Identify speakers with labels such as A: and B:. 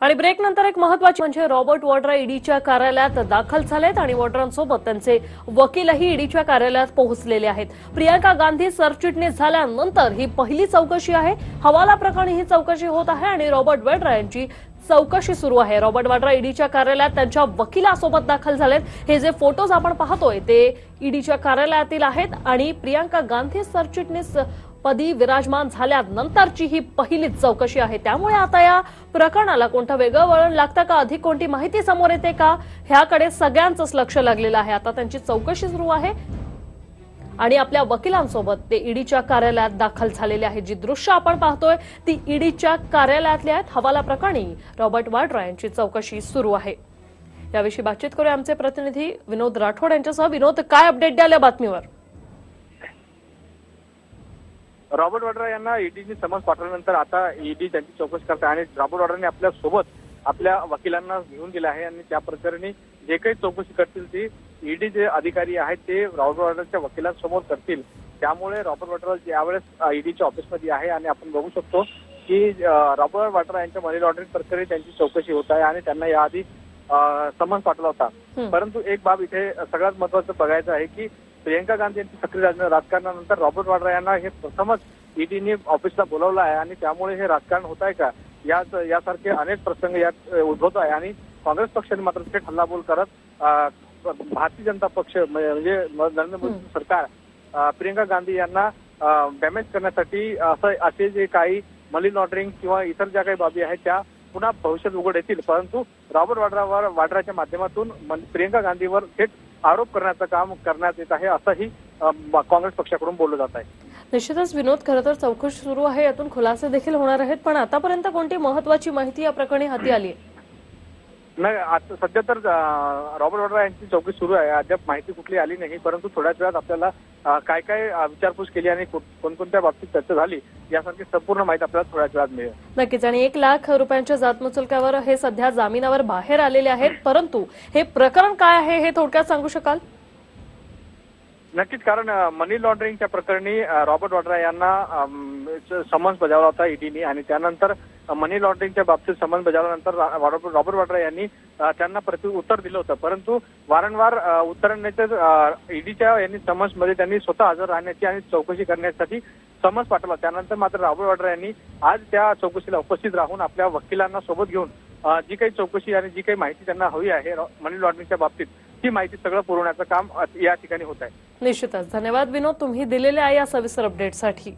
A: आणि ब्रेक नंतर एक महत्वाची म्हणजे रॉबर्ट वॉड्रा ईडीच्या कार्यालयात दाखल झालेत आणि वॉड्रांसोबत त्यांचे वकीलही ईडीच्या कार्यालयात पोहोचलेले आहेत. प्रियंका गांधी सरचिटणीस झाल्यानंतर ही पहिली चौकशी आहे. हवाला प्रकरणी ही चौकशी होत आहे आणि रॉबर्ट वड्रा यांची चौकशी सुरू आहे. रॉबर्ट वाड्रा ईडीच्या कार्यालयात त्यांच्या वकिलासोबत दाखल झालेत. हे जे फोटोज आपण पाहतोय ते ईडीच्या कार्यालयातील आहेत आणि प्रियांका गांधी सरचिटणीस पदी विराजमान झाल्यानंतरची ही पहिलीच चौकशी आहे. त्यामुळे आता या प्रकरणाला कोणतं वेगळं वळण लागतं का? अधिक कोणती माहिती समोर येते का? ह्याकडे सगळ्यांचंच लक्ष लागलेलं आहे. आता त्यांची चौकशी सुरू आहे. आणि आपल्या वकिलांसोबत ते ईडीच्या कार्यालयात दाखल झालेले आहेत जी दृश्य आपण पाहतोय ती ईडीच्या कार्यालयातल्या आहेत. हवाला प्रकरणी रॉबर्ट वाड्रा यांची चौकशी सुरू आहे. याविषयी बातचीत करूया आमचे प्रतिनिधी विनोद राठोड यांच्यासह. विनोद काय अपडेट द्याल या बातमीवर?
B: रॉबर्ट वड्रा यांना ईडीने समन्स पाठवल्यानंतर आता ईडी त्यांची चौकशी करते आणि रॉबर्ट वड्राने आपल्यासोबत आपल्या वकिलांना घेऊन गेले आहे आणि त्या प्रकरणी जे काही चौकशी करतील ती ईडी जे अधिकारी आहेत ते रॉबर्ट वड्राच्या वकिलांसमोर करतील त्यामुळे रॉबर्ट वड्रा ज्यावेळेस ईडीच्या ऑफिसमध्ये आहे आणि आपण बघू शकतो की रॉबर्ट वड्रा यांच्या मनी लॉन्ड्रिंग प्रकरणी त्यांची चौकशी होत आहे आणि त्यांना याआधी समन्स पाठवला होता. परंतु एक बाब इथे सगळ्यात महत्वाचं बघायचं आहे की प्रियंका गांधी यांची सक्रिय राज- राजकारणानंतर रॉबर्ट वाड्रा यांना हे प्रथमच ईडीने ऑफिसला बोलावलं आहे आणि त्यामुळे हे राजकारण होत आहे का? याच यासारखे अनेक प्रसंग यात उद्भवत आहे आणि काँग्रेस पक्षाने मात्र थेट हल्लाबोल करत भारतीय जनता पक्ष म्हणजे नरेंद्र मोदी सरकार प्रियंका गांधी यांना डॅमेज करण्यासाठी असं असे जे काही मनी लॉन्ड्रिंग किंवा इतर ज्या काही बाबी आहेत त्या पुन्हा भविष्यात उघड येतील. परंतु रॉबर्ट वाड्रावर वाड्राच्या माध्यमातून प्रियंका गांधीवर थेट आरोप करण्याचं काम करण्यात येत आहे असंही काँग्रेस पक्षाकडून बोललं जात आहे.
A: निश्चितच विनोद खरं तर चौकशी सुरू आहे यातून खुलासे देखील होणार आहेत पण आतापर्यंत कोणती महत्वाची माहिती या प्रकरणी हाती आली आहे
B: नाही आता सध्या तर रॉबर्ट वड्रा यांची चौकशी सुरू आहे. अद्याप माहिती कुठली आली नाही परंतु थोड्याच वेळात आपल्याला काय काय विचारपूस केली आणि कोणकोणत्या बाबतीत चर्चा झाली यासारखी संपूर्ण माहिती आपल्याला थोड्याच वेळात मिळेल.
A: नक्कीच. आणि एक लाख रुपयांच्या जातमुचलक्यावर हे सध्या जामिनावर बाहेर आलेले आहेत परंतु हे प्रकरण काय आहे हे थोडक्यात सांगू शकाल?
B: नक्कीच कारण मनी लॉन्ड्रिंगच्या प्रकरणी रॉबर्ट वाड्रा यांना समन्स बजावला होता ईडीने आणि त्यानंतर मनी लॉन्ड्रिंगच्या बाबतीत समन्स बजावल्यानंतर रॉबर्ट वाड्रा यांनी त्यांना प्रति उत्तर दिलं होतं. परंतु वारंवार अं, ईडीच्या यांनी समन्समध्ये त्यांनी स्वतः हजर राहण्याची आणि चौकशी करण्यासाठी समन्स पाठवला. त्यानंतर मात्र रॉबर्ट वाड्रा यांनी आज त्या चौकशीला उपस्थित राहून आपल्या वकिलांना सोबत घेऊन जी काही चौकशी आणि जी काही माहिती त्यांना हवी आहे मनी लॉन्ड्रिंगच्या बाबतीत ही माहिती सगळं पुरवण्याचं काम या ठिकाणी होत आहे.
A: निश्चितच. धन्यवाद विनोद तुम्ही दिलेल्या या सविस्तर अपडेटसाठी